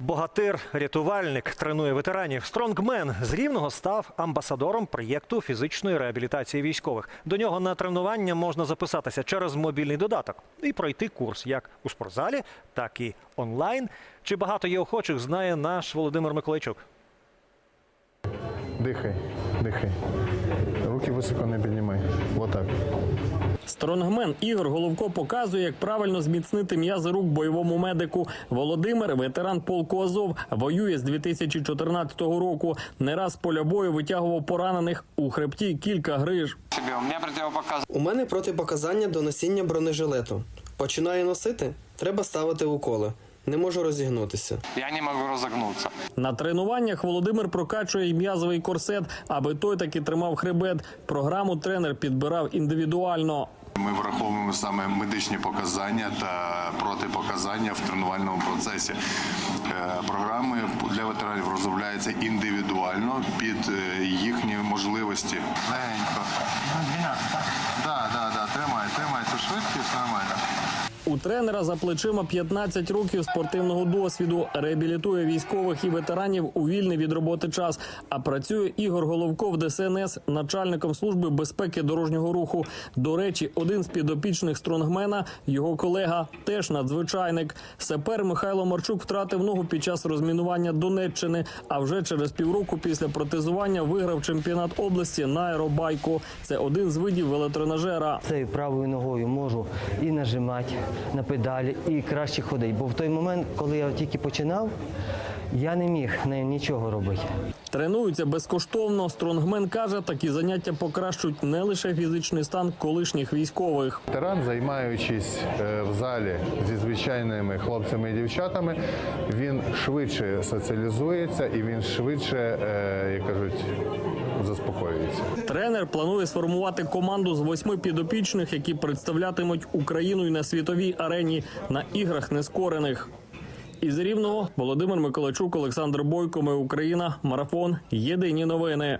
Богатир, рятувальник, тренує ветеранів. Стронгмен з рівного став амбасадором проєкту фізичної реабілітації військових. До нього на тренування можна записатися через мобільний додаток і пройти курс як у спортзалі, так і онлайн. Чи багато є охочих, знає наш Володимир Миколайчук. Дихай, дихай. Руки високо не піднімай. Стронгмен Ігор Головко показує, як правильно зміцнити м'язи рук бойовому медику. Володимир, ветеран полку Азов, воює з 2014 року. Не раз поля бою витягував поранених у хребті кілька гриж. У мене протипоказання до носіння бронежилету. Починаю носити, треба ставити уколи. Не можу розігнутися. я не могу разогнуться. На тренуваннях Володимир прокачує й м'язовий корсет, аби той таки тримав хребет. Програму тренер підбирав індивідуально. Ми враховуємо саме медичні показання та протипоказання в тренувальному процесі. Е, Програми для ветеранів розробляються індивідуально під е, їхні можливості. Легенько. 12, так? Да, да, да. Тримай, тримай цю швидкість нормально. У тренера за плечима 15 років спортивного досвіду. Реабілітує військових і ветеранів у вільний від роботи час. А працює Ігор Головко в ДСНС начальником служби безпеки дорожнього руху. До речі, один з підопічних стронгмена, його колега, теж надзвичайник. Сапер Михайло Марчук втратив ногу під час розмінування Донеччини. А вже через півроку після протезування виграв чемпіонат області на аеробайку. Це один з видів велотренажера. Цією правою ногою можу і нажимати на педалі, і краще ходить. Бо в той момент, коли я тільки починав, я не міг нею нічого робити. Тренуються безкоштовно. Стронгмен каже, такі заняття покращують не лише фізичний стан колишніх військових. Ветеран, займаючись е, в залі зі звичайними хлопцями і дівчатами, він швидше соціалізується і він швидше, е, як кажуть, заспокоюється. Тренер планує сформувати команду з восьми підопічних, які представлятимуть Україну й на світовій арені на іграх нескорених. Із рівного Володимир Миколачук, Олександр Бойко. Ми Україна. Марафон. Єдині новини.